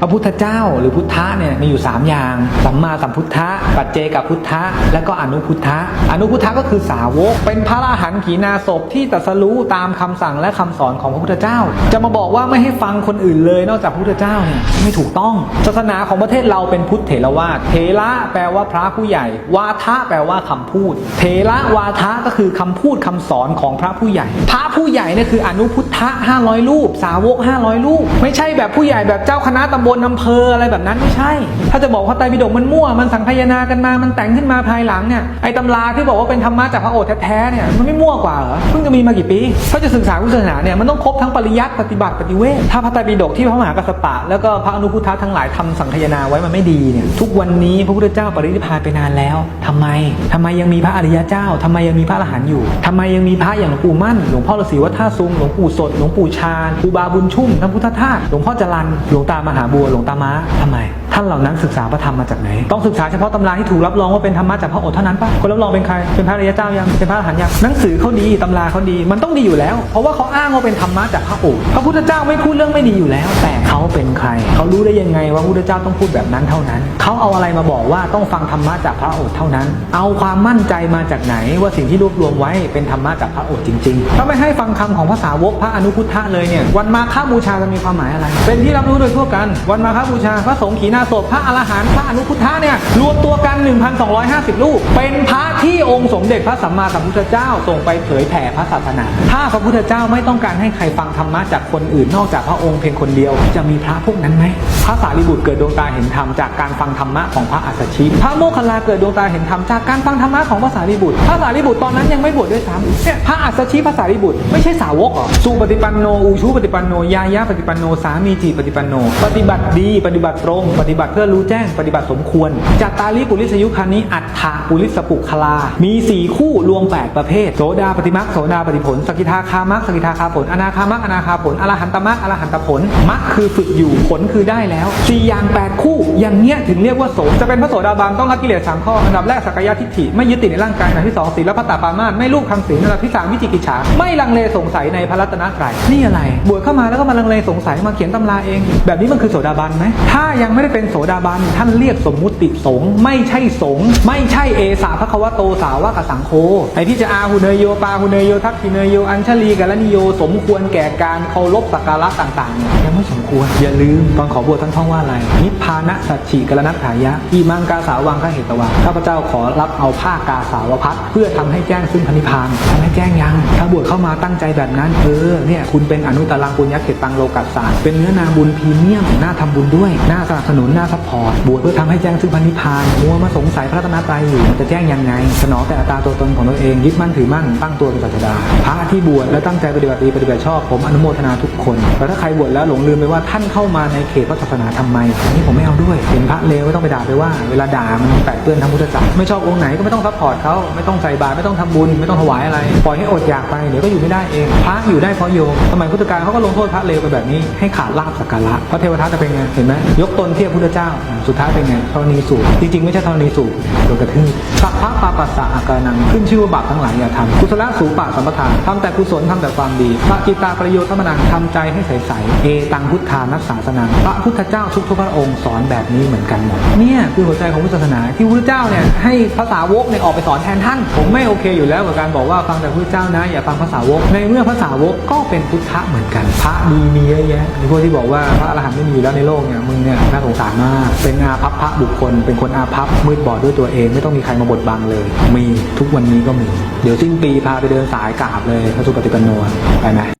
พระพุทธเจ้าหรือพุทธะเนี่ยมีอยู่ 3 อย่าง สัมมาสัมพุทธะ ปัจเจกับพุทธะ และก็อนุพุทธะ อนุพุทธะก็คือสาวก เป็นพระอรหันต์ขีณาสพที่ตรัสรู้ตามคำสั่งและคำสอนของพระพุทธเจ้า จะมาบอกว่าไม่ให้ฟังคนอื่นเลยนอกจากพระพุทธเจ้าเนี่ยไม่ถูกต้อง ศาสนาของประเทศเราเป็นพุทธเถรวาท เถระแปลว่าพระผู้ใหญ่ วาทะแปลว่าคำพูด เถระวาทะก็คือคำพูดคำสอนของพระผู้ใหญ่ พระผู้ใหญ่เนี่ยคืออนุพุทธะ500รูป สาวก500รูป ไม่ใช่แบบผู้ใหญ่แบบเจ้าคณะตำบลอำเภออะไรแบบนั้นไม่ใช่ ถ้าจะบอกว่าไตรปิฎกมันมั่ว มันสังคายนากันมา มันแต่งขึ้นมาภายหลังเนี่ย ไอตำราที่บอกว่าเป็นธรรมะจากพระโอษฐ์แท้ๆเนี่ย มันไม่มั่วกว่าเหรอ เพิ่งจะมีมากี่ปี ถ้าจะศึกษาพุทธศาสนาเนี่ย มันต้องครบทั้งปริยัติปฏิบัติปฏิเวท ถ้าพระไตรปิฎกที่พระมหากัสสปะ แล้วก็พระอนุพุทธะทั้งหลายทำสังคายนาไว้มันไม่ดีเนี่ย ทุกวันนี้พระพุทธเจ้าปรินิพพานไปนานแล้วทำไมทำไมยังมีพระอริยเจ้าทำไมยังมีพระอรหันต์อยู่ทำไมยังมีพระอย่างหลวงปู่มั่น หลวงพ่อฤาษีวัดท่าซุงหลวงปู่สด หลวงปู่ชาญครูบาบุญชุ่มท่านพุทธทาสหลวงพ่อจรันหลวงตามหาบัวหลวงตาม้าทำไม ท่านเหล่านั้นศึกษาพระธรรมมาจากไหน ต้องศึกษาเฉพาะตำราที่ถูกรับรองว่าเป็นธรรมะจากพระโอษฐ์เท่านั้นปะคนรับรองเป็นใคร เป็นพระอริยเจ้ายัง เป็นพระอรหันต์ยัง หนังสือเขาดีตำราเขาดี มันต้องดีอยู่แล้ว เพราะว่าเขาอ้างว่าเป็นธรรมะจากพระโอษฐ์ พระพุทธเจ้าไม่พูดเรื่องไม่ดีอยู่แล้ว แต่เขาเป็นใคร เขารู้ได้ยังไงว่าพระพุทธเจ้าต้องพูดแบบนั้นเท่านั้น เขาเอาอะไรมาบอกว่าต้องฟังธรรมะจากพระโอษฐ์เท่านั้น เอาความมั่นใจมาจากไหนว่าสิ่งที่รวบรวมไว้เป็นธรรมะจากพระโอษฐ์จริงๆ ถ้าไม่ให้ฟังคำของภาษาวกพระอนุพุทธะเลยเนี่ย วันมาฆบูชาจะมีความหมายอะไร เป็นที่รับรู้โดยทั่วกัน วันมาฆบูชาพระสงฆ์ขีณาสพพระอรหันต์พระอนุพุทธะเนี่ยรวมตัวกัน 1,250 รูป เป็นพระที่องค์สมเด็จพระสัมมาสัมพุทธเจ้าส่งไปเผยแผ่พระศาสนา ถ้าพระพุทธเจ้าไม่ต้องการให้ใครฟังธรรมะจากคนอื่นนอกจากพระองค์เพียงคนเดียว จะมีพระพวกนั้นไหมพระสารีบุตรเกิดดวงตาเห็นธรรมจากการฟังธรรมะของพระอัสสชิ พระโมคคัลลาเกิดดวงตาเห็นธรรมจากการฟังธรรมะของพระสารีบุตร พระสารีบุตรตอนนั้นยังไม่บวชด้วยซ้ำเนี่ยพระอัสสชิพระสารีบุตรไม่ใช่สาวกหรอสุปฏิปันโน อูชูปฏิปันโน ยายะปฏิปันโน สามีจิปฏิปันโน ปฏิบัติดี ปฏิบัติตรง ปฏิบัติเพื่อรู้แจ้งปฏิบัติสมควร จัตตาลิปุริสยุคานิอัฏฐาปุริสปุคลา มีสี่คู่รวมแปดประเภท โสดาปฏิมักโสดาปฏิผล สกิทาคามักสกิทาคาผล อนาคามักอนาคาผล อรหันตมักอรหันตผล มักคือฝึกอยู่ ผลคือได้แล้วสี่อย่างแปดคู่ อย่างเงี้ยถึงเรียกว่าโส จะเป็นพระโสดาบันต้องละกิเลสสามข้อ อันดับแรกสักกาทิฏฐิ ไม่ยึดติดในร่างกาย อันดับที่สองศีลพัตตาปามาสไม่ลูกคำศีล อันดับที่สามวิจิกิจฉา ไม่ลังเลสงสัยในพระรัตนตรัย นี่อะไร บวชเข้ามาแล้วก็มาลังเลสงสัย มาเขียนตำราเอง แบบนี้มันคือโสดาบันไหมถ้ายังไม่ได้เป็นโสดาบันท่านเรียกสมมุติสงฆ์ไม่ใช่สงฆ์ไม่ใช่เอสาพระควโตสาวกสังโฆไอที่จะอาหุเนยโยปาหุเนยโยทักขิเนยโยอัญชลีกัลนิโยสมควรแก่การเคารพสักการะต่างๆยังไม่สมควรอย่าลืมตอนขอบวชท่านท่องว่าอะไรนิพพานะสัจฉิกรณัตถายะอีมังกาสาวังข้าเหตวาข้าพเจ้าขอรับเอาผ้ากาสาวพัดเพื่อทำให้แจ้งซึ่งพระนิพพานทำให้แจ้งยังถ้าบวชเข้ามาตั้งใจแบบนั้นเออเนี่ยคุณเป็นอนุตตรังปุญญเขตตังโลกัสสารเป็นเนื้อนาบุญพรีเมียมน่าทำบุญด้วยน่าสนับสนุนหน่าซัพพอร์ตบวชเพื่อทำให้แจ้งซึ่งพระนิพานมัวมาสงสัยพระรัตนตรัยอยู่จะแจ้งยังไง สนองแต่อัตราตัวตนของตัวเองยึดมั่นถือมั่นตั้งตัวเป็นศาสดาพระที่บวชและตั้งใจปฏิบัติดีปฏิบัติชอบผมอนุโมทนาทุกคนแต่ถ้าใครบวชแล้วหลงลืมไปว่าท่านเข้ามาในเขตพระศาสนาทำไมอันนี้ผมไม่เอาด้วยเห็นพระเลวไม่ต้องไปด่าไปว่า เวลาด่ามันแปดเปื้อนทางพุทธจักรไม่ชอบองค์ไหนก็ไม่ต้องซัพพอร์ตเขาไม่ต้องใส่บาตรไม่ต้องทำบุญไม่ต้องถวายอะไรปล่อยให้อดอยากไปเดี๋ยวก็อยู่ไม่ได้เองพระอยู่ได้เพราะโยมสมัยพุทธกาลเขาก็ลงโทษพระเลวไปแบบนี้ให้ขาดลาบสักการะพระเทวทัตจะเป็นไงเห็นไหมยกตนเทียบพุทธเจ้า สุดท้ายเป็นไงธรณีสูบจริงๆ ไม่ใช่ธรณีสูบโดนกระทืบสัพพะปาปัสสะอาการนังขึ้นชื่อว่าบาปทั้งหลายอย่าทำกุศลสูปะสัมปทานทำแต่กุศลทำแต่ความดีพระจิตตาประโยชน์ธรรมนังทำใจให้ใสๆเอตังพุทธานัสสาสนังพระพุทธเจ้าทุกทุกพระองค์สอนแบบนี้เหมือนกันหมดเนี่ยคือหัวใจของพุทธศาสนาที่พระเจ้าเนี่ยให้ภาษาวกเนี่ยออกไปสอนแทนท่าน ผมไม่โอเคอยู่แล้วกับการบอกว่าฟังแต่พระเจ้านะ อย่าฟังภาษาวก ในเมื่อภาษาวกก็เป็นพุทธะเหมือนกัน พระดีมีเยอะแยะพวกที่บอกว่าพระอรหันต์ไม่มีอยู่แล้วในโลกเนี่ยมึงเนี่ยน่าสงสารมาก เป็นอาภัพพระบุคคล เป็นคนอาภัพมืดบอดด้วยตัวเองไม่ต้องมีใครมาบดบังเลย มีทุกวันนี้ก็มี เดี๋ยวสิ้นปีพาไปเดินสายกราบเลยพระสุปฏิปันโนไปไหม